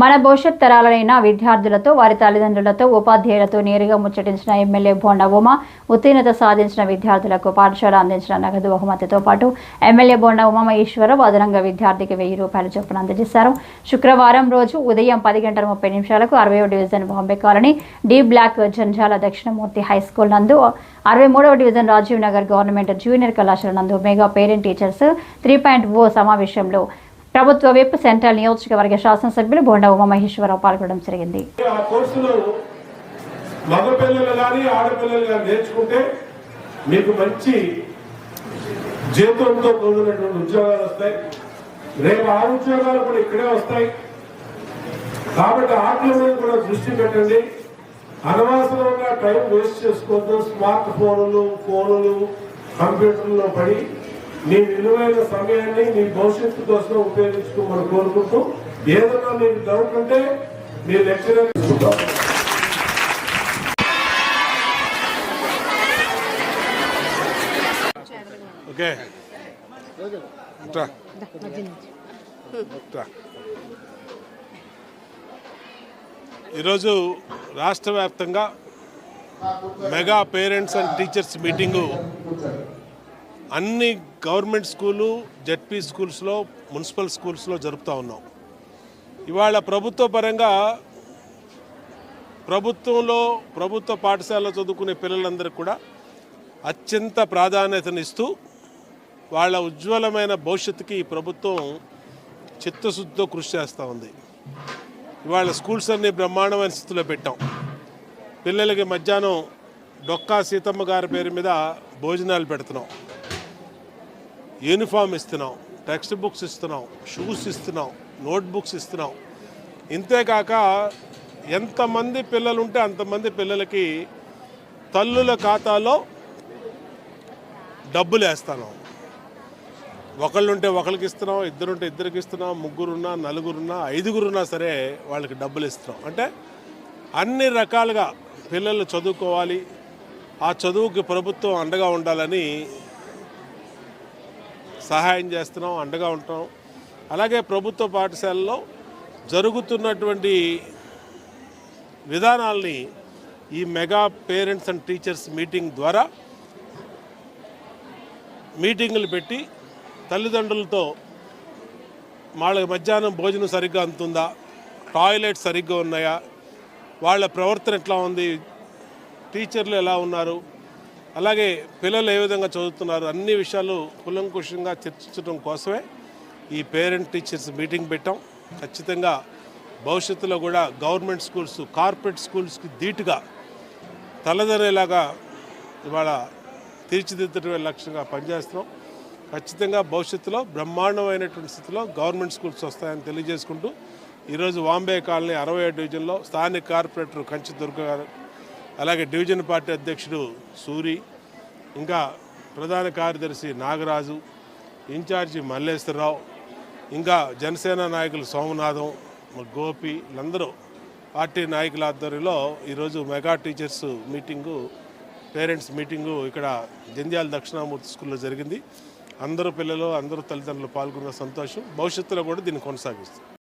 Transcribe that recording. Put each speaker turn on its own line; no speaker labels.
మన భవిష్యత్ తరాలైన విద్యార్థులతో వారి తల్లిదండ్రులతో ఉపాధ్యాయులతో నేరుగా ముచ్చటించిన ఎమ్మెల్యే బోండా ఉమ ఉత్తీర్ణత సాధించిన విద్యార్థులకు పాఠశాల అందించిన నగదు బహుమతితో పాటు ఎమ్మెల్యే బోండా ఉమామహేశ్వరరావు అదనంగా విద్యార్థికి వెయ్యి రూపాయల చొప్పున అందజేశారు. శుక్రవారం రోజు ఉదయం పది గంటల ముప్పై నిమిషాలకు అరవై division Bombay colony D block Janjala Dakshinamurthy high school నందు అరవై మూడవ division Rajiv Nagar government junior కళాశాల నందు mega parent teachers three point O సమావేశంలో ప్రభుత్వ విప్ సెంట్రల్ నియోజకవర్గ శాసనసభ్యులు బోండా ఉమామహేశ్వరరావు పాల్గొనడం జరిగింది.
ఆ కోర్సులో కానీ ఆడపిల్లలు కానీ నేర్చుకుంటే మీకు మంచి జీతంతో కూడినటువంటి ఉద్యోగాలు వస్తాయి. రేపు ఆ ఉద్యోగాలు కూడా ఇక్కడే వస్తాయి. కాబట్టి ఆటల మీద కూడా దృష్టి పెట్టండి. అనవసరంగా టైం వేస్ట్ చేసుకోవద్దు. స్మార్ట్ ఫోన్లు ఫోన్లు కంప్యూటర్లో పడి మీ విలువైన సమయాన్ని నీ భవిష్యత్తు కోసం ఉపయోగించుకోమని కోరుకుంటూ ఏదైనా మీకు డౌట్ ఉంటే మీ లెక్చరర్ తీసుకుంటాం.
ఓకే. ఈరోజు రాష్ట్ర వ్యాప్తంగా mega parents and teachers meeting అన్ని గవర్నమెంట్ స్కూలు జెడ్పీ స్కూల్స్లో మున్సిపల్ స్కూల్స్లో జరుపుతూ ఉన్నాం. ఇవాళ ప్రభుత్వ పరంగా ప్రభుత్వంలో ప్రభుత్వ పాఠశాలలో చదువుకునే పిల్లలందరికీ కూడా అత్యంత ప్రాధాన్యతనిస్తూ వాళ్ళ ఉజ్వలమైన భవిష్యత్తుకి ఈ ప్రభుత్వం చిత్తశుద్ధితో కృషి చేస్తూ ఉంది. ఇవాళ స్కూల్స్ అన్ని బ్రహ్మాండమైన స్థితిలో పెట్టాం. పిల్లలకి మధ్యాహ్నం డొక్కా సీతమ్మ గారి పేరు మీద భోజనాలు పెడుతున్నాం. యూనిఫామ్ ఇస్తున్నాం టెక్స్ట్ బుక్స్ ఇస్తున్నాం షూస్ ఇస్తున్నాం నోట్బుక్స్ ఇస్తున్నాం. ఇంతేకాక ఎంతమంది పిల్లలు ఉంటే అంతమంది పిల్లలకి తల్లుల ఖాతాలో డబ్బులు వేస్తాను ఒకళ్ళుంటే ఒకరికి ఇస్తున్నాం ఇద్దరుంటే ఇద్దరికి ఇస్తున్నాం ముగ్గురున్నా నలుగురున్నా ఐదుగురున్నా సరే వాళ్ళకి డబ్బులు ఇస్తున్నాం అంటే అన్ని రకాలుగా పిల్లలు చదువుకోవాలి ఆ చదువుకి ప్రభుత్వం అండగా ఉండాలని సహాయం చేస్తున్నాం అండగా ఉంటాం. అలాగే ప్రభుత్వ పాఠశాలలో జరుగుతున్నటువంటి విధానాల్ని ఈ mega parents and teachers meeting ద్వారా మీటింగులు పెట్టి తల్లిదండ్రులతో వాళ్ళకి మధ్యాహ్నం భోజనం సరిగ్గా అందుతుందా? టాయిలెట్స్ సరిగ్గా ఉన్నాయా? వాళ్ళ ప్రవర్తన ఎట్లా ఉంది? టీచర్లు ఎలా ఉన్నారు? అలాగే పిల్లలు ఏ విధంగా చదువుతున్నారు అన్ని విషయాలు కులంకుషంగా చర్చించడం కోసమే ఈ పేరెంట్ టీచర్స్ మీటింగ్ పెట్టాం. ఖచ్చితంగా భవిష్యత్తులో కూడా గవర్నమెంట్ స్కూల్స్ కార్పొరేట్ స్కూల్స్కి ధీటుగా తలదనేలాగా ఇవాళ తీర్చిదిద్దటమే లక్ష్యంగా పనిచేస్తున్నాం. ఖచ్చితంగా భవిష్యత్తులో బ్రహ్మాండమైనటువంటి స్థితిలో గవర్నమెంట్ స్కూల్స్ వస్తాయని తెలియజేసుకుంటూ ఈరోజు వాంబే కాలనీ అరవై డివిజన్లో స్థానిక కార్పొరేటర్ కంచి దుర్గ గారు అలాగే డివిజన్ పార్టీ అధ్యక్షుడు సూరి ఇంకా ప్రధాన కార్యదర్శి నాగరాజు ఇన్ఛార్జి మల్లేశ్వరరావు ఇంకా జనసేన నాయకులు సోమనాథం గోపి వీళ్ళందరూ పార్టీ నాయకుల ఆధ్వర్యంలో ఈరోజు mega teachers meeting parents meeting ఇక్కడ జంధ్యాల దక్షిణామూర్తి స్కూల్లో జరిగింది. అందరూ పిల్లలు అందరూ తల్లిదండ్రులు పాల్గొన్న సంతోషం. భవిష్యత్తులో కూడా దీన్ని కొనసాగిస్తుంది